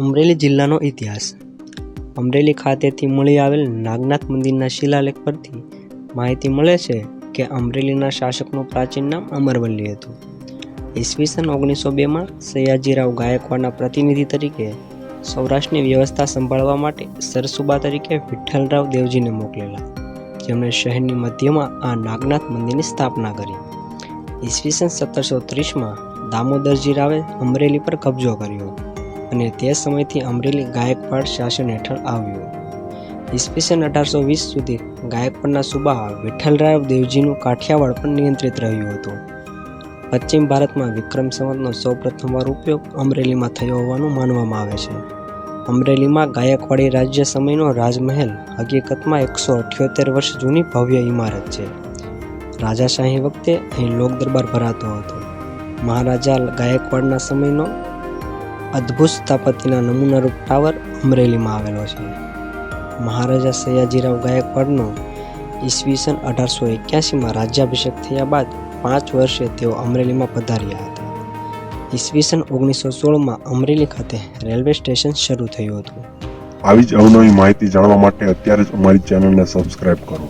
અમરેલી જિલ્લાનો ઇતિહાસ. અમરેલી ખાતેથી મળી આવેલ નાગનાથ મંદિરના શિલાલેખ પરથી માહિતી મળે છે કે અમરેલીના શાસકનું પ્રાચીન નામ અમરવલ્લી હતું. ઈસવીસન ઓગણીસો બેમાં સયાજીરાવ ગાયકવાડના પ્રતિનિધિ તરીકે સૌરાષ્ટ્રની વ્યવસ્થા સંભાળવા માટે સરસુબા તરીકે વિઠ્ઠલરાવ દેવજીને મોકલેલા. જેમણે શહેરની મધ્યમાં આ નાગનાથ મંદિરની સ્થાપના કરી. ઈસવીસન સત્તરસો ત્રીસમાં દામોદરજી રાવે અમરેલી પર કબજો કર્યો. અને તે સમયથી અમરેલી ગાયકવાડ શાસન હેઠળ આવ્યું. ઈસવીસન અઢારસો વીસ સુધી ગાયકવાડના સુબા વિઠ્ઠલરાવ દેવજીનું કાઠિયાવાડ પણ નિયંત્રિત રહ્યું હતું. પશ્ચિમ ભારતમાં વિક્રમ સંવતનો સૌપ્રથમવાર ઉપયોગ અમરેલીમાં થયો હોવાનું માનવામાં આવે છે. અમરેલીમાં ગાયકવાડી રાજ્ય સમયનો રાજમહેલ હકીકતમાં એકસો અઠ્યોતેર વર્ષ જૂની ભવ્ય ઇમારત છે. રાજાશાહી વખતે અહીં લોક દરબાર ભરાતો હતો. મહારાજા ગાયકવાડના સમયનો અદ્ભુત સ્થાપત્યના નમૂનારૂપ ટાવર અમરેલીમાં આવેલો છે. મહારાજા સયાજીરાવ ગાયકવાડનો ઈસવીસન અઢારસો એક્યાસીમાં રાજ્યાભિષેક થયા બાદ પાંચ વર્ષે તેઓ અમરેલીમાં પધાર્યા હતા. ઈસવીસન ઓગણીસો સોળમાં અમરેલી ખાતે રેલવે સ્ટેશન શરૂ થયું હતું. આવી જ અવનવી માહિતી જાણવા માટે અત્યારે જ અમારી ચેનલને સબસ્ક્રાઈબ કરો.